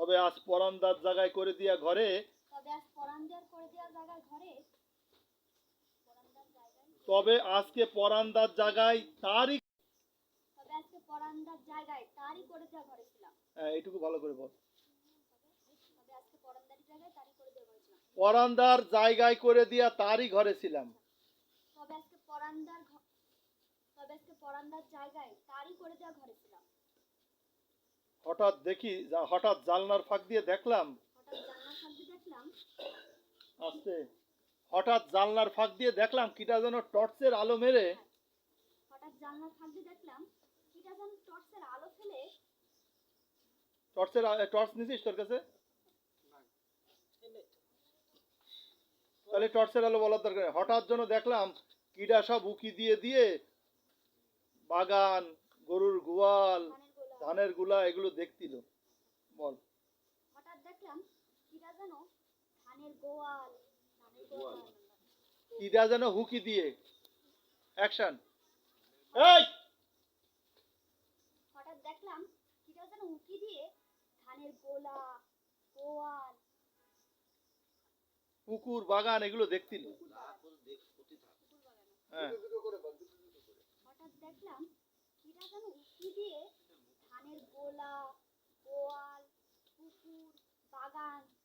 তবে আজ পরান্দার জায়গায় করে দিয়া ঘরে তবে আজকে পরান্দার জায়গায় তারই হ্যাঁ, এইটুকু ভালো করে বল। পরান্দার জায়গায় করে পরান্দার জায়গায় দিয়া তারই ঘরে ছিলাম। তবে আজকে পরান্দার তবে আজকে পরান্দার জায়গায় তারই করে দেওয়া ঘরে ছিলাম। হঠাৎ দেখি হঠাৎ জালনার ফাঁক দিয়ে দেখলাম। আস্তে। হঠাৎ জালনার ফাঁক দিয়ে দেখলাম কিটা যেন টর্চের আলো মেরে। টর্চের টর্চ নিছিস তোর কাছে? তাহলে টর্চের আলো বলার দরকার হঠাৎ যেন দেখলাম কিডা সব উকি দিয়ে দিয়ে বাগান, গরুর গোয়াল ধানেরগুলা এগুলো দেখছিল বল। হঠাৎ দেখলাম কিটা যেন ধানের গোয়াল ধানের গোয়াল। কিডা যেন হুকি দিয়ে। অ্যাকশন এই! হঠাৎ দেখলাম কিটা যেন উকি দিয়ে ধানের গোলা গোয়াল। পুকুর বাগান এগুলো দেখছিল হ্যাঁ। হঠাৎ দেখলাম কিটা যেন উকি দিয়ে ধানের গোলা গোয়াল পুকুর বাগান